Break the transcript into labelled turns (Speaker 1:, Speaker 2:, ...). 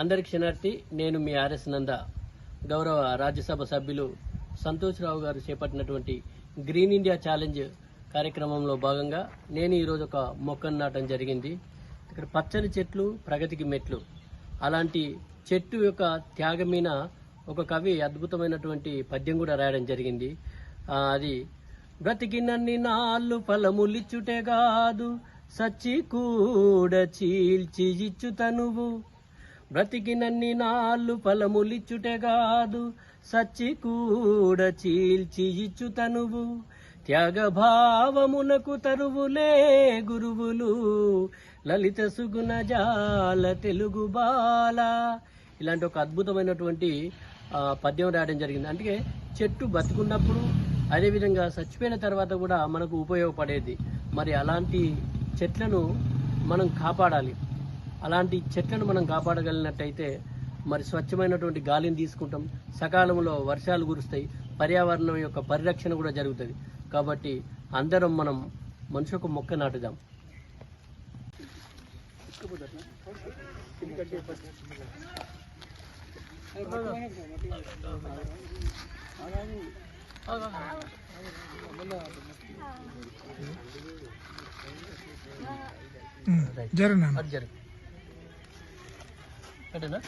Speaker 1: అందరి క్షణార్థి నేను మీ ఆర్ఎస్ నంద. గౌరవ రాజ్యసభ సభ్యులు సంతోష్ రావు గారు చేపట్టినటువంటి గ్రీన్ ఇండియా ఛాలెంజ్ కార్యక్రమంలో భాగంగా నేను ఈరోజు ఒక మొక్కను నాటడం జరిగింది. ఇక్కడ పచ్చని చెట్లు ప్రగతికి మెట్లు. అలాంటి చెట్టు యొక్క త్యాగం ఒక కవి అద్భుతమైనటువంటి పద్యం కూడా రాయడం జరిగింది. అది అది బ్రతికినన్ని నాళ్ళు ఫలములిచ్చుటే కాదు సచ్చి కూడా చీల్చి ఇచ్చు తనువు. బ్రతికినన్ని నాళ్ళు ఫలములిచ్చుటే కాదు సచ్చి కూడా చీల్చి ఇచ్చు తనువు త్యాగభావమునకు తరువులే గురువులు. లలిత సుగుణ జాల తెలుగు బాల. ఇలాంటి ఒక అద్భుతమైనటువంటి పద్యం రాయడం జరిగింది. అంటే చెట్టు బతుకున్నప్పుడు అదేవిధంగా చచ్చిపోయిన తర్వాత కూడా మనకు ఉపయోగపడేది. మరి అలాంటి చెట్లను మనం కాపాడాలి. అలాంటి చెట్లను మనం కాపాడగలిగినట్టయితే మరి స్వచ్ఛమైనటువంటి గాలిని తీసుకుంటాం. సకాలంలో వర్షాలు కురుస్తాయి. పర్యావరణం యొక్క పరిరక్షణ కూడా జరుగుతుంది. కాబట్టి అందరం మనం మనిషికి మొక్క నాటుదాం. అది జరుగు. ಕಡೆನಾ